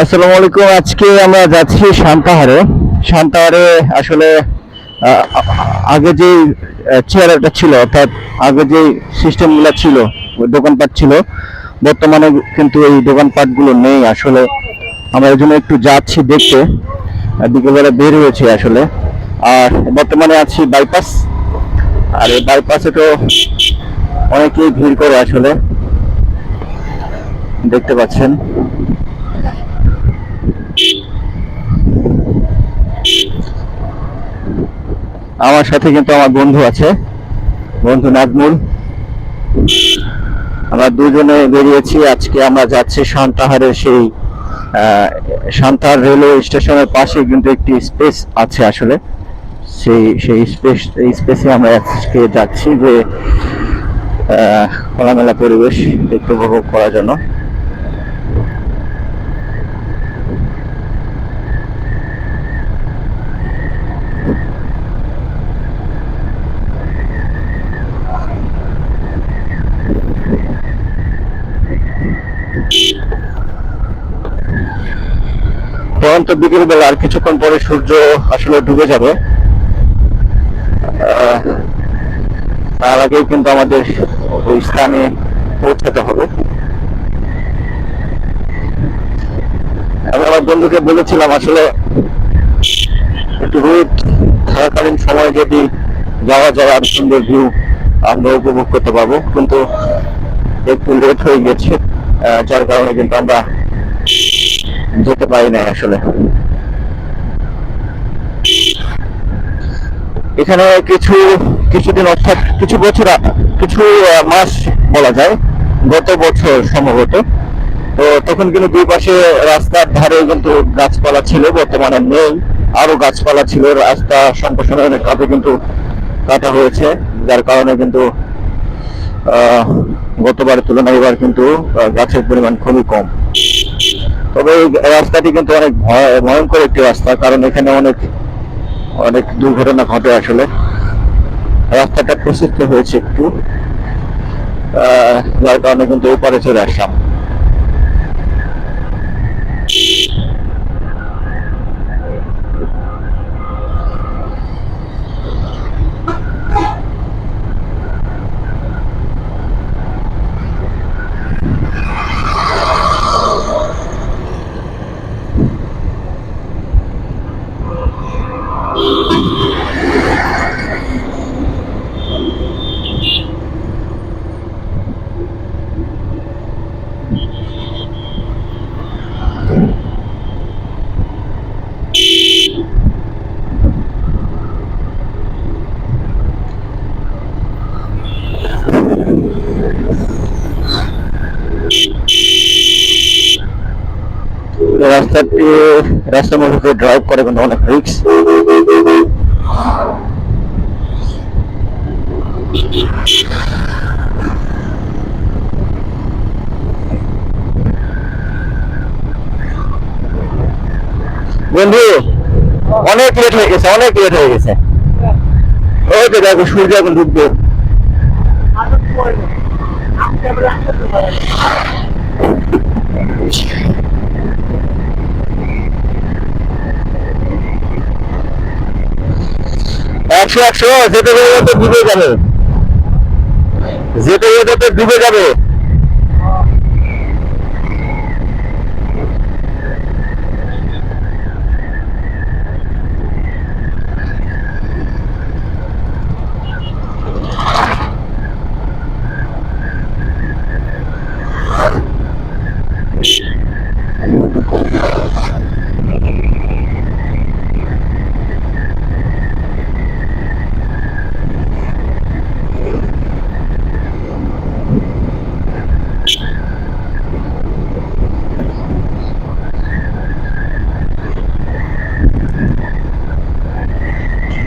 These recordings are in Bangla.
আসসালামু আলাইকুম। আজকে আমরা যাচ্ছি শান্তাহারে। শান্তাহারে আসলে আগে যে চেয়ারটা ছিল, অর্থাৎ আগে যে সিস্টেমগুলো ছিল দোকানপাট ছিল, বর্তমানে কিন্তু এই দোকানপাটগুলো নেই। আসলে আমরা এই জন্য একটু যাচ্ছি দেখতে। বিকেলবেলা বের হয়েছি আসলে। আর বর্তমানে আছি বাইপাস আর এই বাইপাসে তো অনেকেই ভিড় করে আসলে। দেখতে পাচ্ছেন। আমার সাথে কিন্তু আমার বন্ধু আছে, বন্ধু নাজমুল। আমরা দুজনে বেরিয়েছি, আজকে আমরা যাচ্ছি সান্তাহারের সেই সান্তাহার রেলওয়ে স্টেশনের পাশে কিন্তু একটি স্পেস আছে আসলে। সেই সেই স্পেস স্পেসে আমরা আজকে যাচ্ছি যে খোলামেলা পরিবেশ একটু উপভোগ করার জন্য। পরন্ত বিকেল বেলা আর কিছুক্ষণ পরে সূর্য আসলে ডুবে যাবে। তার আগেই কিন্তু আমাদের ওই স্থানে পৌঁছাতে হবে। আমি আমার বন্ধুকে বলেছিলাম, আসলে একটু রোদ থাকাকালীন সময় যদি যাওয়া যায়, আর সুন্দর ভিউ আমরা উপভোগ করতে পারব। কিন্তু একটু লেট হয়ে গেছে যার কারণে কিন্তু আমরা যেতে পারি নাই আসলে। এখানে কিছু, কিছুদিন অর্থাৎ কিছু বছর কিছু মাস বলা যায়, গত বছর সম্ভবত। তো তখন কিন্তু দুই পাশে রাস্তার ধারে কিন্তু গাছপালা ছিল, বর্তমানে নেই। আরও গাছপালা ছিল, রাস্তা সম্প্রসারণের কাজে কিন্তু কাটা হয়েছে, যার কারণে কিন্তু গতবারের তুলনায় এবার কিন্তু গাছের পরিমাণ খুবই কম। তবে এই রাস্তাটি কিন্তু অনেক ভয়- ভয়ঙ্কর একটি রাস্তা, কারণ এখানে অনেক অনেক দুর্ঘটনা ঘটে আসলে। রাস্তাটা প্রসিদ্ধ হয়েছে একটু। যার কারণে কিন্তু ওপারে চলে আসলাম। রাস্তাটি রাস্তার মধ্যে ড্রাইভ করে কিন্তু অনেক রিক্স বন্ধু, অনেক লেট হয়ে গেছে, অনেক লেট হয়ে গেছে। ওই দেখো, সূর্য এখন ডুববে একশো একশো যেতে যেতে ডুবে যাবে। যেতে যেতে ডুবে যাবে।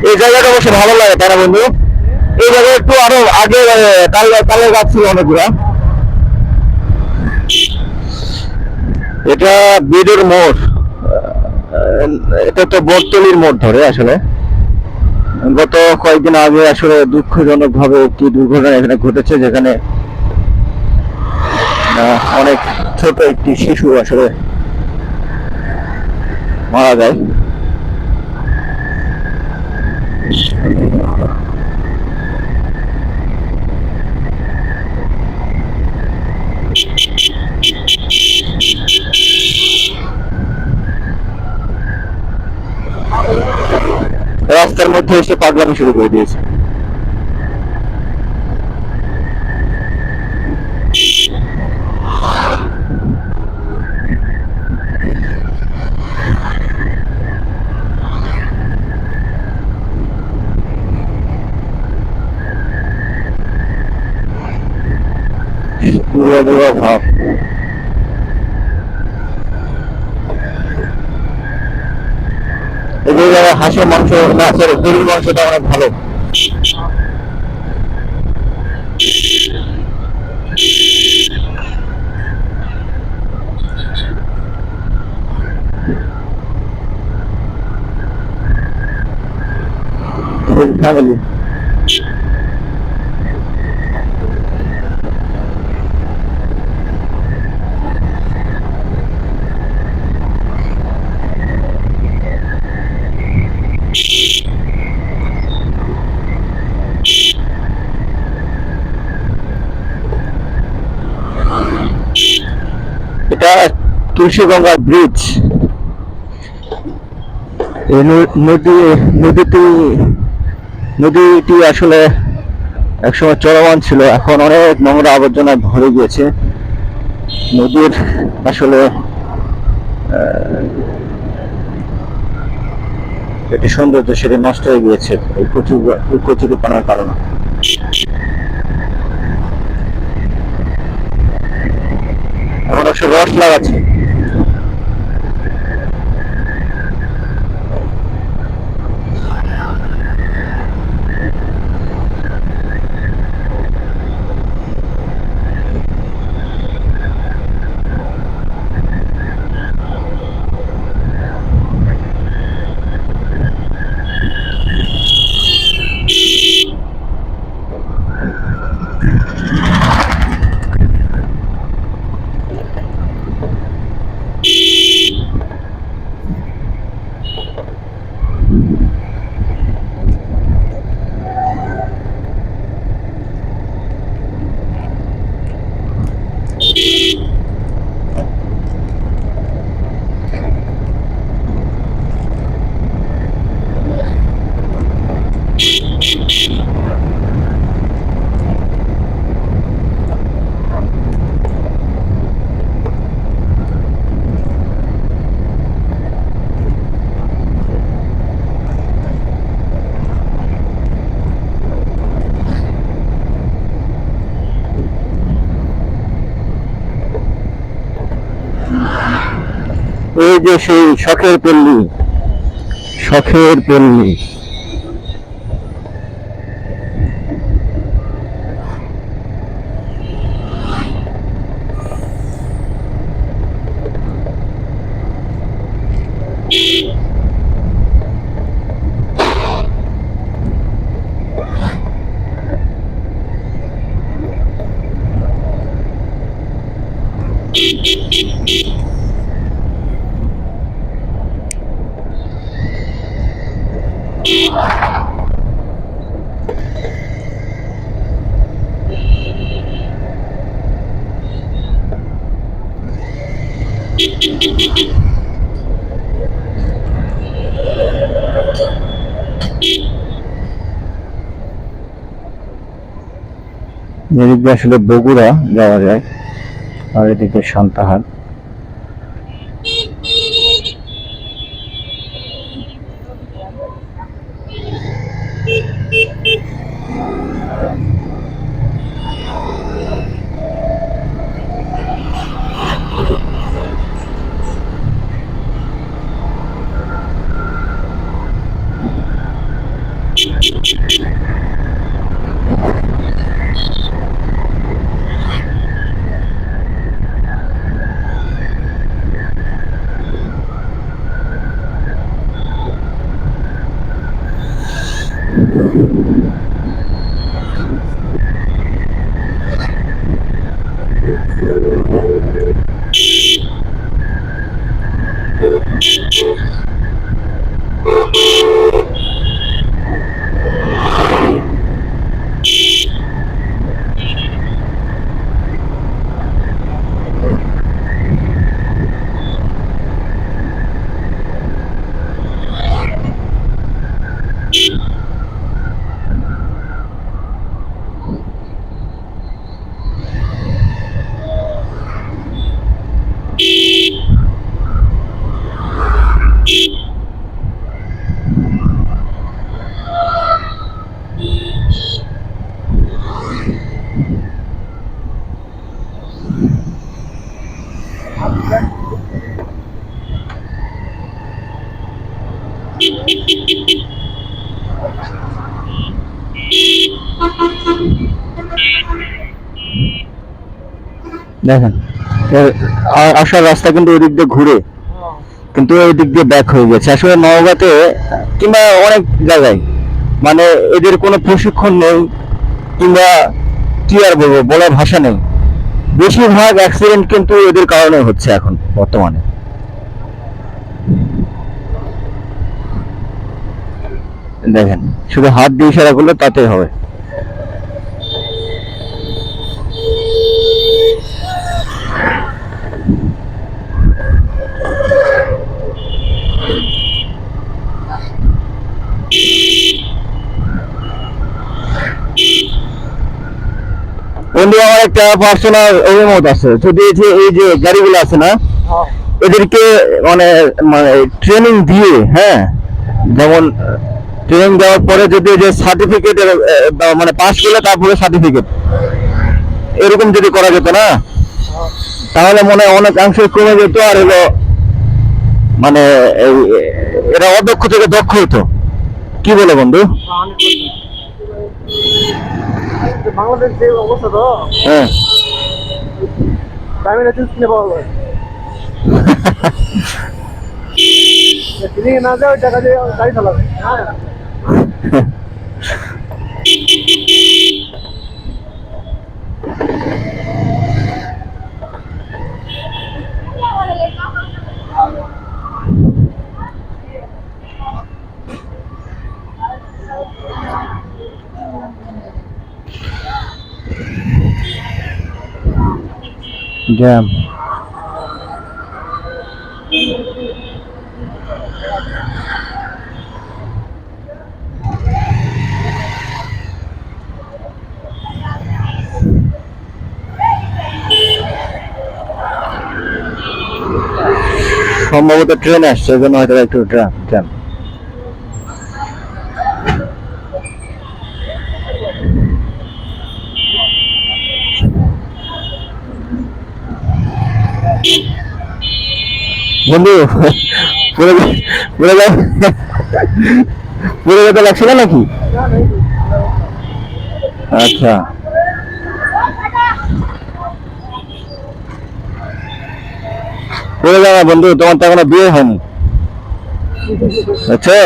এই জায়গাটা অবশ্য ভালো লাগে তারা বন্ধু? এই জায়গায় একটু আরও আগে তালের গাছ ছিল অনেকগুলা। এটা বিডের মোড় এটা তো বটতলির মোড় ধরে আসলে। গত কয়েকদিন আগে আসলে দুঃখজনক ভাবে একটি দুর্ঘটনা এখানে ঘটেছে, যেখানে অনেক ছোট একটি শিশু আসলে মারা যায়। রাস্তার মধ্যে এসে পাগলামি শুরু করে দিয়েছে পুরো পুরো ভাব জায়গায় হাঁসের মাংস না সরি গরুর মাংসটা অনেক ভালো। ফ্যামিলি এটা তুলসীগঙ্গা ব্রিজ। নদী নদীটি নদীটি আসলে একসময় চলমান ছিল, এখন অনেক নোংরা আবর্জনায় ভরে গিয়েছে। নদীর আসলে এটি সৌন্দর্য সেটি নষ্ট হয়ে গিয়েছে এই প্রচুর কচুরিপানার কারণে। এখন অবশ্য রস লাগাচ্ছে। এই যে সেই শখের পল্লী শখের পল্লী এদিক দিয়ে আসলে বগুড়া যাওয়া যায় আর এদিকে সান্তাহার। দেখেন আসার রাস্তা কিন্তু ওই দিয়ে ঘুরে, কিন্তু ওই দিক দিয়ে ব্যাক হয়ে গেছে। আসলে নওগাঁতে, কিংবা অনেক জায়গায় মানে এদের কোনো প্রশিক্ষণ নেই, কিংবা কি আর বলব, বলার ভাষা নেই। বেশিরভাগ অ্যাক্সিডেন্ট কিন্তু এদের কারণে হচ্ছে এখন, বর্তমানে। দেখেন, শুধু হাত দিয়ে ইশারা করলে তাতে হবে। বন্ধু আমার একটা পার্সোনাল অভিমত আছে। যদি এই যে গাড়িগুলো আছে না এদেরকে মানে মানে ট্রেনিং দিয়ে হ্যাঁ যেমন ট্রেনিং দেওয়ার পরে যদি যে সার্টিফিকেট মানে পাস করলে তারপরে সার্টিফিকেট এরকম যদি করা যেত না তাহলে মনে হয় অনেকাংশ কমে যেত আর হলো মানে এরা অদক্ষ থেকে দক্ষ হতো। কি বলে বন্ধু? বাংলাদেশ যে অবস্থা তো হ্যাঁ। ড্রাইভিং লাইসেন্স কিনে পাওয়া যায়। না যায় টাকা দিয়ে গাড়ি চালাবে। হ্যাঁ। জ্যাম সম্ভবত ট্রেন আসছে ওই জন্য হয়তো একটু জ্যাম জ্যাম বন্ধু যাও যেতে লাগছিল নাকি? আচ্ছা। যাও না বন্ধু, তোমার তো এখনও বিয়ে হয়নি। আচ্ছা।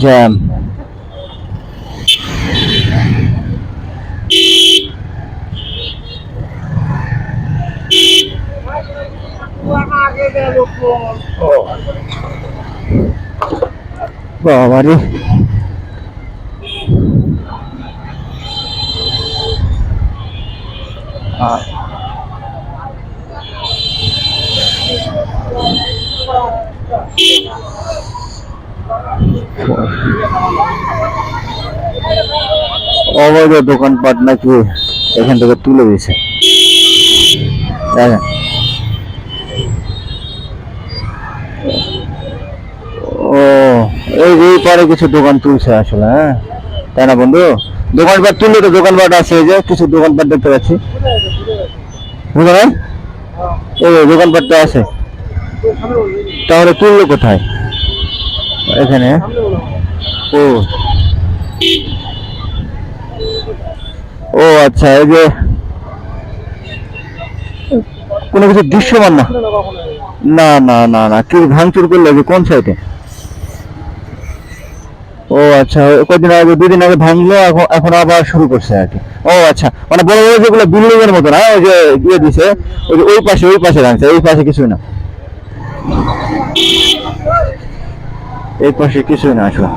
জ্যাম বাবারে আ- অবৈধ দোকানপাট নাকি এখান থেকে তুলে দিয়েছে? ও, এই এই পারে কিছু দোকান তুলছে আসলে হ্যাঁ? তাই না বন্ধু? দোকানপাট তুললে তো দোকানপাট আছে, এই যে কিছু দোকানপাট দেখতে পাচ্ছি। বুঝলেন? এই দোকানপাটটা আছে। তাহলে তুললো কোথায়? এখানে। ও। ও আচ্ছা এই যে কোনো কিছু দৃশ্যমান না? না না না না কি ভাঙচুর করল কোন সাইডে? ও আচ্ছা ওই কদিন আগে দুদিন আগে ভাঙলো, এখন আবার শুরু করছে আর কি। ও আচ্ছা মানে বড় বড় যেগুলো বিল্ডিং এর মতো না, ওই যে দিয়ে দিছে, ওই যে ওই পাশে ওই পাশে ভাঙছে, এই পাশে কিছুই না। এই পাশে কিছুই না আসলে।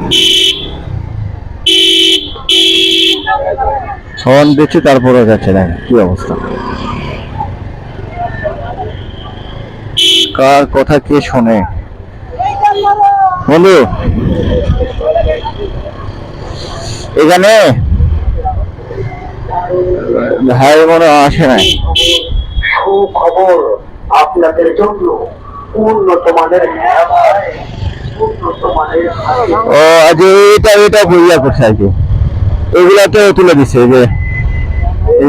হর্ন দিচ্ছে তারপরে যাচ্ছে, দেখেন কি অবস্থা। কার কথা কে শোনে? বন্ধু, এখানে ভাই মনে আসে নাই। সুখবর আপনাদের জন্য উন্নত মানের ও আজ এটা এটা বইয়া করছে এগুলাতে তুলে দিছে যে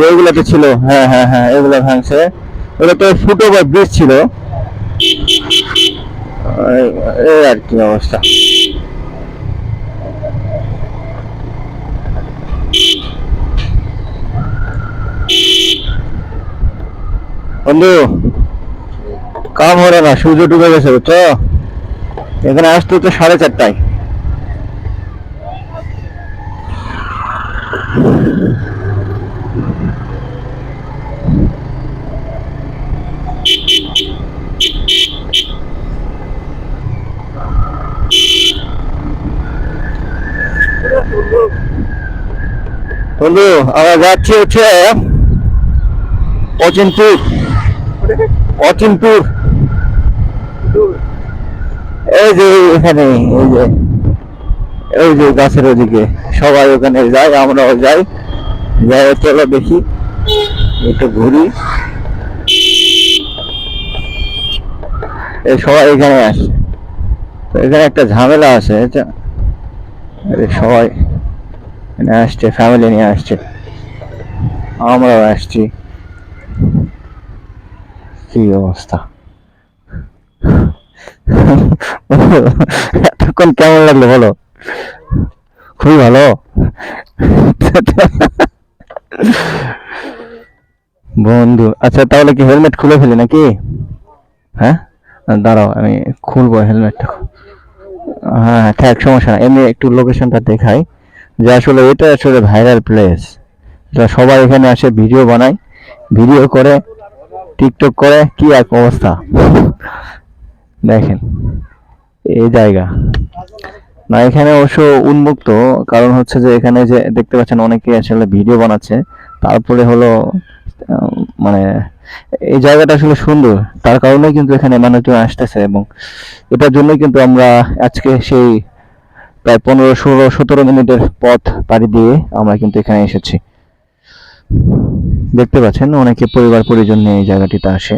এগুলাতে ছিল। হ্যাঁ হ্যাঁ হ্যাঁ এগুলো ভাঙছে। তো ফুটো বা ব্রিজ ছিল। এই আর কি অবস্থা। বন্ধু, কাম হলো না, সূর্য ডুবে গেছে, বুঝছ? এখানে আসতে তো সাড়ে চারটায়। বন্ধু আমরা যাচ্ছি হচ্ছে অচিনপুর। অচিনপুর। এই যে এখানে, এই যে এই যে গাছের ওদিকে। সবাই ওখানে যায় আমরাও যাই। যাই চলো দেখি। একটু ঘুরি। এই সবাই এখানে আসে। এখানে একটা ঝামেলা আছে সবাই এখানে আসছে ফ্যামিলি নিয়ে আসছে। আমরাও আসছি। কি অবস্থা? এতক্ষণ কেমন লাগল বলো? খুবই ভালো। বন্ধু আচ্ছা তাহলে কি হেলমেট খুলে ফেলি নাকি? হ্যাঁ? দাঁড়াও, আমি খুলবো হেলমেটটা। হ্যাঁ হ্যাঁ থাক, সমস্যা না এমনি একটু লোকেশনটা দেখাই। যে আসলে এটা আসলে ভাইরাল প্লেস সবাই এখানে আসে ভিডিও বানায় ভিডিও করে টিকটক করে, কি এক অবস্থা? দেখেন, এই জায়গা। না, এখানে অবশ্য উন্মুক্ত, কারণ হচ্ছে যে এখানে যে দেখতে পাচ্ছেন অনেকে আসলে ভিডিও বানাচ্ছে তারপরে হলো মানে এই জায়গাটা আসলে সুন্দর। তার কারণে কিন্তু এখানে মানুষজন আসতেছে এবং এটার জন্যই কিন্তু আমরা আজকে সেই প্রায় পনেরো, ষোলো, সতেরো মিনিটের পথ পাড়ি দিয়ে আমরা কিন্তু এখানে এসেছি। দেখতে পাচ্ছেন, অনেকে পরিবার পরিজন নিয়ে এই জায়গাটিতে আসে।